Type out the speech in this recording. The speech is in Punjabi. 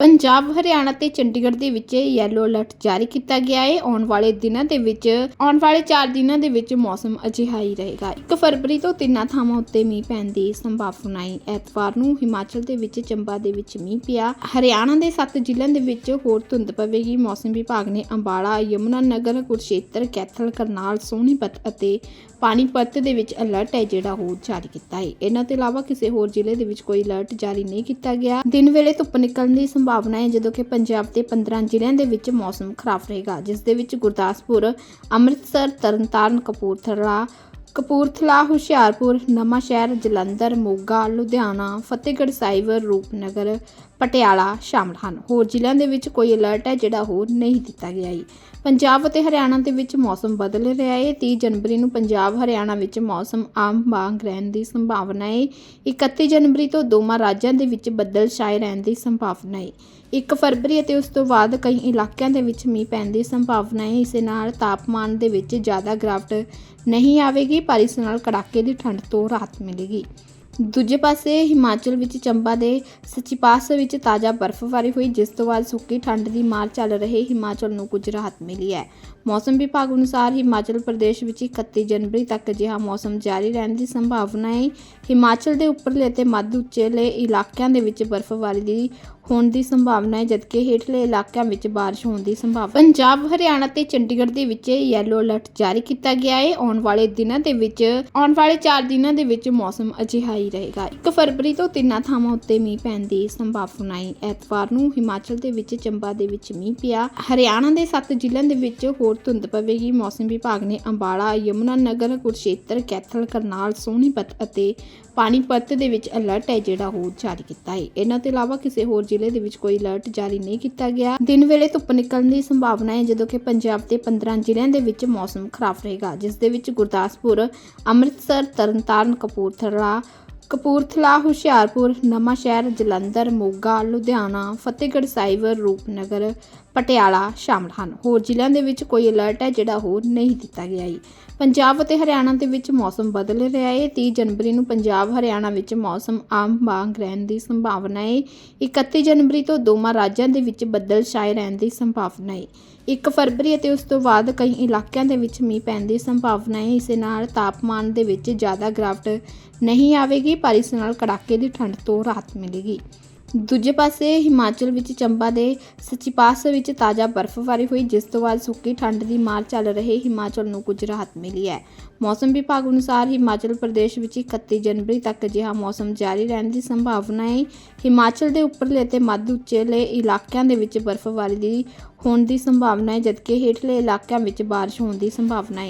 ਪੰਜਾਬ, ਹਰਿਆਣਾ ਤੇ ਚੰਡੀਗੜ੍ਹ ਦੇ ਵਿੱਚ ਯੈਲੋ ਅਲਰਟ ਜਾਰੀ ਕੀਤਾ ਗਿਆ ਹੈ ਆਉਣ ਵਾਲੇ ਦਿਨਾਂ ਦੇ ਵਿੱਚ, ਆਉਣ ਵਾਲੇ 4 ਦਿਨਾਂ ਦੇ ਵਿੱਚ ਮੌਸਮ ਅਜਿਹਾ ਹੀ ਰਹੇਗਾ। 1 ਫਰਵਰੀ ਤੋਂ ਤਿੰਨਾਂ ਥਾਵਾਂ ਉੱਤੇ ਮੀਂਹ ਪੈਣ ਦੀ ਸੰਭਾਵਨਾ ਹੈ ਐਤਵਾਰ ਨੂੰ ਹਿਮਾਚਲ ਦੇ ਵਿੱਚ, ਚੰਬਾ ਦੇ ਵਿੱਚ ਮੀਂਹ ਪਿਆ। ਹਰਿਆਣਾ ਦੇ 7 ਜ਼ਿਲ੍ਹਿਆਂ ਦੇ ਵਿੱਚ ਹੋਰ ਧੁੰਦ ਪਵੇਗੀ। ਮੌਸਮ ਵਿਭਾਗ ਨੇ ਅੰਬਾਲਾ, ਯਮੁਨਾ ਨਗਰ, ਕੁਰਸ਼ੇਤਰ, ਕੈਥਲ, ਕਰਨਾਲ, ਸੋਨੀਪਤ ਅਤੇ ਪਾਣੀਪਤ ਦੇ ਵਿੱਚ ਅਲਰਟ ਹੈ ਜਿਹੜਾ ਹੋਰ ਜਾਰੀ ਕੀਤਾ ਹੈ ਇਹਨਾਂ ਤੋਂ ਇਲਾਵਾ ਕਿਸੇ ਹੋਰ ਜ਼ਿਲ੍ਹੇ ਦੇ ਵਿੱਚ ਕੋਈ ਅਲਰਟ ਜਾਰੀ ਨਹੀਂ ਕੀਤਾ ਗਿਆ। ਦਿਨ ਵੇਲੇ ਧੁੱਪ ਨਿਕਲਣ ਦੀ ਸੰਭਾਵਨਾ ਹੈ ਜਦੋਂ ਕਿ ਪੰਜਾਬ ਦੇ 15 ਜ਼ਿਲ੍ਹਿਆਂ ਦੇ ਵਿੱਚ ਮੌਸਮ ਖਰਾਬ ਰਹੇਗਾ, ਜਿਸ ਦੇ ਵਿੱਚ ਗੁਰਦਾਸਪੁਰ, ਅੰਮ੍ਰਿਤਸਰ, ਤਰਨਤਾਰਨ, ਕਪੂਰਥਲਾ ਕਪੂਰਥਲਾ, ਹੁਸ਼ਿਆਰਪੁਰ, ਨਵਾਂਸ਼ਹਿਰ, ਜਲੰਧਰ, ਮੋਗਾ, ਲੁਧਿਆਣਾ, ਫਤਿਹਗੜ੍ਹ ਸਾਹਿਬ, ਰੂਪਨਗਰ ਪਟਿਆਲਾ ਸ਼ਾਮਲ ਹਨ। ਹੋਰ ਜ਼ਿਲ੍ਹਿਆਂ ਦੇ ਵਿੱਚ ਕੋਈ ਅਲਰਟ ਹੈ ਜਿਹੜਾ ਹੋਰ ਨਹੀਂ ਦਿੱਤਾ ਗਿਆ ਹੈ ਪੰਜਾਬ ਅਤੇ ਹਰਿਆਣਾ ਦੇ ਵਿੱਚ ਮੌਸਮ ਬਦਲ ਰਿਹਾ ਹੈ। 30 ਜਨਵਰੀ ਨੂੰ ਪੰਜਾਬ, ਹਰਿਆਣਾ ਵਿੱਚ ਮੌਸਮ ਆਮ ਵਾਂਗ ਰਹਿਣ ਦੀ ਸੰਭਾਵਨਾ ਹੈ। 31 ਜਨਵਰੀ ਤੋਂ ਦੋਵਾਂ ਰਾਜਾਂ ਦੇ ਵਿੱਚ ਬੱਦਲ ਛਾਏ ਰਹਿਣ ਦੀ ਸੰਭਾਵਨਾ ਹੈ। 1 ਫਰਵਰੀ ਅਤੇ ਉਸ ਤੋਂ ਬਾਅਦ ਕਈ ਇਲਾਕਿਆਂ ਦੇ ਵਿੱਚ ਮੀਂਹ ਪੈਣ ਦੀ ਸੰਭਾਵਨਾ ਹੈ। ਇਸ ਨਾਲ ਤਾਪਮਾਨ ਦੇ ਵਿੱਚ ਜ਼ਿਆਦਾ ਗਿਰਾਵਟ ਨਹੀਂ ਆਵੇਗੀ, ਪਰ ਇਸ ਨਾਲ ਕੜਾਕੇ ਦੀ ਠੰਡ ਤੋਂ ਰਾਹਤ ਮਿਲੇਗੀ। ਦੂਜੇ ਪਾਸੇ ਹਿਮਾਚਲ ਵਿੱਚ ਚੰਬਾ ਦੇ ਸੱਚੀਪਾਸ ਵਿੱਚ ਤਾਜ਼ਾ ਬਰਫ਼ਬਾਰੀ ਹੋਈ, ਜਿਸ ਤੋਂ ਬਾਅਦ ਸੁੱਕੀ ਠੰਡ ਦੀ ਮਾਰ ਚੱਲ ਰਹੇ ਹਿਮਾਚਲ ਨੂੰ ਕੁਝ ਰਾਹਤ ਮਿਲੀ ਹੈ। ਮੌਸਮ ਵਿਭਾਗ ਅਨੁਸਾਰ ਹਿਮਾਚਲ ਪ੍ਰਦੇਸ਼ ਵਿੱਚ 31 ਜਨਵਰੀ ਤੱਕ ਅਜਿਹਾ ਮੌਸਮ ਜਾਰੀ ਰਹਿਣ ਦੀ ਸੰਭਾਵਨਾ ਹੈ। ਹਿਮਾਚਲ ਦੇ ਉੱਪਰਲੇ ਅਤੇ ਮੱਧ ਉੱਚੇਲੇ ਇਲਾਕਿਆਂ ਦੇ ਵਿੱਚ ਬਰਫ਼ਬਾਰੀ ਦੀ ਹੋਣ ਦੀ ਸੰਭਾਵਨਾ ਹੈ, ਜਦਕਿ ਹੇਠਲੇ ਇਲਾਕਿਆਂ ਵਿੱਚ ਬਾਰਿਸ਼ ਹੋਣ ਦੀ ਸੰਭਾਵਨਾ ਪੰਜਾਬ, ਹਰਿਆਣਾ ਤੇ ਚੰਡੀਗੜ੍ਹ ਦੇ ਵਿੱਚ ਯੈਲੋ ਅਲਰਟ ਜਾਰੀ ਕੀਤਾ ਗਿਆ ਹੈ। ਆਉਣ ਵਾਲੇ ਦਿਨਾਂ ਦੇ ਵਿੱਚ, ਆਉਣ ਵਾਲੇ 4 ਦਿਨਾਂ ਦੇ ਵਿੱਚ ਮੌਸਮ ਅਜਿਹਾ ਹੀ ਰਹੇਗਾ। 1 ਫਰਵਰੀ ਤੋਂ ਤਿੰਨਾਂ ਥਾਵਾਂ ਉੱਤੇ ਮੀਂਹ ਪੈਣ ਦੀ ਸੰਭਾਵਨਾ ਹੈ। ਐਤਵਾਰ ਨੂੰ ਹਿਮਾਚਲ ਦੇ ਵਿੱਚ, ਚੰਬਾ ਦੇ ਵਿੱਚ ਮੀਂਹ ਪਿਆ। ਹਰਿਆਣਾ ਦੇ 7 ਜ਼ਿਲ੍ਹਿਆਂ ਦੇ ਵਿੱਚ ਹੋਰ ਧੁੰਦ ਪਵੇਗੀ। ਮੌਸਮ ਵਿਭਾਗ ਨੇ ਅੰਬਾਲਾ, ਯਮੁਨਾ ਨਗਰ, ਕੁਰਸ਼ੇਤਰ, ਕੈਥਲ, ਕਰਨਾਲ, ਸੋਨੀਪਤ ਅਤੇ ਪਾਣੀਪਤ ਦੇ ਵਿੱਚ ਅਲਰਟ ਹੈ, ਜਿਹੜਾ ਹੋਰ ਜਾਰੀ ਕੀਤਾ ਹੈ। ਇਹਨਾਂ ਤੋਂ ਇਲਾਵਾ ਕਿਸੇ ਹੋਰ ਜ਼ਿਲ੍ਹੇ ਦੇ ਵਿੱਚ ਕੋਈ ਅਲਰਟ ਜਾਰੀ ਨਹੀਂ ਕੀਤਾ ਗਿਆ। ਦਿਨ ਵੇਲੇ ਧੁੱਪ ਨਿਕਲਣ ਦੀ ਸੰਭਾਵਨਾ ਹੈ, ਜਦੋਂ ਕਿ ਪੰਜਾਬ ਦੇ 15 ਜ਼ਿਲ੍ਹਿਆਂ ਦੇ ਵਿੱਚ ਮੌਸਮ ਖਰਾਬ ਰਹੇਗਾ, ਜਿਸ ਦੇ ਵਿੱਚ ਗੁਰਦਾਸਪੁਰ, ਅੰਮ੍ਰਿਤਸਰ, ਤਰਨਤਾਰਨ, ਕਪੂਰਥਲਾ ਕਪੂਰਥਲਾ, ਹੁਸ਼ਿਆਰਪੁਰ, ਨਵਾਂਸ਼ਹਿਰ, ਜਲੰਧਰ, ਮੋਗਾ, ਲੁਧਿਆਣਾ, ਫਤਿਹਗੜ੍ਹ ਸਾਹਿਬ, ਰੂਪਨਗਰ ਪਟਿਆਲਾ ਸ਼ਾਮਲ ਹਨ। ਹੋਰ ਜ਼ਿਲ੍ਹਿਆਂ ਦੇ ਵਿੱਚ ਕੋਈ ਅਲਰਟ ਹੈ ਜਿਹੜਾ ਹੋਰ ਨਹੀਂ ਦਿੱਤਾ ਗਿਆ ਹੈ ਪੰਜਾਬ ਅਤੇ ਹਰਿਆਣਾ ਦੇ ਵਿੱਚ ਮੌਸਮ ਬਦਲ ਰਿਹਾ ਹੈ। 30 ਜਨਵਰੀ ਨੂੰ ਪੰਜਾਬ, ਹਰਿਆਣਾ ਵਿੱਚ ਮੌਸਮ ਆਮ ਵਾਂਗ ਰਹਿਣ ਦੀ ਸੰਭਾਵਨਾ ਹੈ। 31 ਜਨਵਰੀ ਤੋਂ ਦੋਵਾਂ ਰਾਜਾਂ ਦੇ ਵਿੱਚ ਬੱਦਲ ਛਾਏ ਰਹਿਣ ਦੀ ਸੰਭਾਵਨਾ ਹੈ। 1 ਫਰਵਰੀ ਅਤੇ ਉਸ ਤੋਂ ਬਾਅਦ ਕਈ ਇਲਾਕਿਆਂ ਦੇ ਵਿੱਚ ਮੀਂਹ ਪੈਣ ਦੀ ਸੰਭਾਵਨਾ ਹੈ। ਇਸ ਨਾਲ ਤਾਪਮਾਨ ਦੇ ਵਿੱਚ ਜ਼ਿਆਦਾ ਗਿਰਾਵਟ ਨਹੀਂ ਆਵੇਗੀ, ਪਰ ਇਸ ਨਾਲ ਕੜਾਕੇ ਦੀ ਠੰਡ ਤੋਂ ਰਾਹਤ ਮਿਲੇਗੀ। ਦੂਜੇ ਪਾਸੇ ਹਿਮਾਚਲ ਵਿੱਚ ਚੰਬਾ ਦੇ ਸੱਚੀਪਾਸ ਵਿੱਚ ਤਾਜ਼ਾ ਬਰਫ਼ਬਾਰੀ ਹੋਈ, ਜਿਸ ਤੋਂ ਬਾਅਦ ਸੁੱਕੀ ਠੰਡ ਦੀ ਮਾਰ ਚੱਲ ਰਹੇ ਹਿਮਾਚਲ ਨੂੰ ਕੁਝ ਰਾਹਤ ਮਿਲੀ ਹੈ। ਮੌਸਮ ਵਿਭਾਗ ਅਨੁਸਾਰ ਹਿਮਾਚਲ ਪ੍ਰਦੇਸ਼ ਵਿੱਚ 31 ਜਨਵਰੀ ਤੱਕ ਅਜਿਹਾ ਮੌਸਮ ਜਾਰੀ ਰਹਿਣ ਦੀ ਸੰਭਾਵਨਾ ਹੈ। ਹਿਮਾਚਲ ਦੇ ਉੱਪਰਲੇ ਅਤੇ ਮੱਧ ਉੱਚੇਲੇ ਇਲਾਕਿਆਂ ਦੇ ਵਿੱਚ ਬਰਫ਼ਬਾਰੀ ਦੀ ਹੋਣ ਦੀ ਸੰਭਾਵਨਾ ਹੈ, ਜਦਕਿ ਹੇਠਲੇ ਇਲਾਕਿਆਂ ਵਿੱਚ ਬਾਰਿਸ਼ ਹੋਣ ਦੀ ਸੰਭਾਵਨਾ ਹੈ।